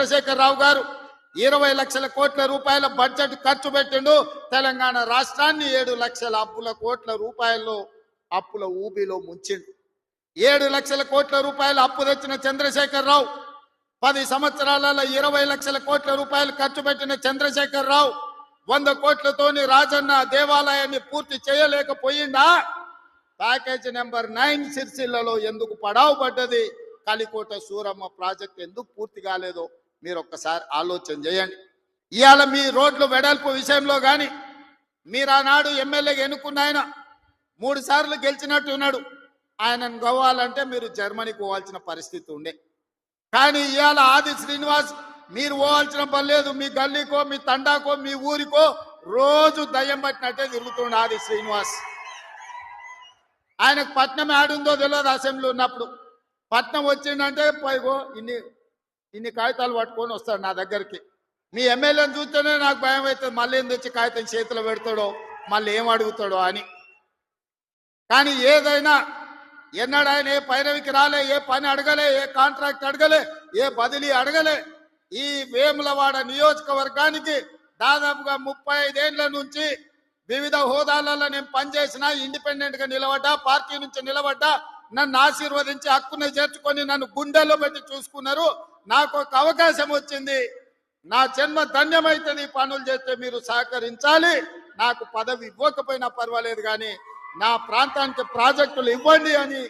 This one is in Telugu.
చంద్రశేఖర్ రావు గారు ఇరవై లక్షల కోట్ల రూపాయల బడ్జెట్ ఖర్చు పెట్టిండు. తెలంగాణ రాష్ట్రాన్ని ఏడు లక్షల అప్పుల కోట్ల రూపాయల్లో అప్పుల ఊబిలో ముంచిండు. ఏడు లక్షల కోట్ల రూపాయల అప్పు తెచ్చిన చంద్రశేఖర్ రావు పది సంవత్సరాలలో ఇరవై లక్షల కోట్ల రూపాయలు ఖర్చు పెట్టిన చంద్రశేఖర్ రావు వంద కోట్లతోని రాజన్న దేవాలయాన్ని పూర్తి చేయలేకపోయిందా ప్యాకేజ్ నెంబర్ నైన్ సిరిసిల్లలో ఎందుకు పడావు పడ్డది కలికోట సూరమ్మ ప్రాజెక్ట్ ఎందుకు పూర్తి కాలేదో మీరు ఒక్కసారి ఆలోచన చేయండి. ఇవాళ మీ రోడ్లు వెడల్పు విషయంలో కానీ మీరు ఆనాడు ఎమ్మెల్యేగా ఎన్నుకున్న ఆయన మూడు సార్లు గెలిచినట్టు ఉన్నాడు. ఆయనను గవ్వాలంటే మీరు జర్మనీకి పోవాల్సిన పరిస్థితి ఉండే. కానీ ఇవాళ ఆది శ్రీనివాస్ మీరు పోవాల్సిన పని లేదు. మీ గల్లీకో మీ తండాకో మీ ఊరికో రోజు దయ్యం పట్టినట్టే తిరుగుతుండే ఆది శ్రీనివాస్. ఆయనకు పట్నం ఆడుందో తెలియదు అసెంబ్లీ ఉన్నప్పుడు. పట్నం వచ్చిందంటే పైగో ఇన్ని ఇన్ని కాగితాలు పట్టుకొని వస్తాడు నా దగ్గరికి. మీ ఎమ్మెల్యేని చూస్తేనే నాకు భయం అవుతుంది. మళ్ళీ ఏం తెచ్చి కాగితం చేతిలో పెడతాడో మళ్ళీ ఏం అడుగుతాడో అని. కానీ ఏదైనా ఎన్నడు ఆయన ఏ పైరవికి రాలే ఏ పని అడగలే ఏ కాంట్రాక్ట్ అడగలే ఏ బదిలీ అడగలే. ఈ వేములవాడ నియోజకవర్గానికి దాదాపుగా ముప్పై ఐదేళ్ళ నుంచి వివిధ హోదాలలో నేను పనిచేసిన ఇండిపెండెంట్గా నిలబడ్డా పార్టీ నుంచి నిలబడ్డా నన్ను ఆశీర్వదించి హక్కుని చేర్చుకొని నన్ను గుండెల్లో పెట్టి చూసుకున్నారు. నాకు ఒక అవకాశం వచ్చింది. నా జన్మ ధన్యమైతుంది. పనులు చేస్తే మీరు సహకరించాలి. నాకు పదవి ఇవ్వకపోయినా పర్వాలేదు కానీ నా ప్రాంతానికి ప్రాజెక్టులు ఇవ్వండి అని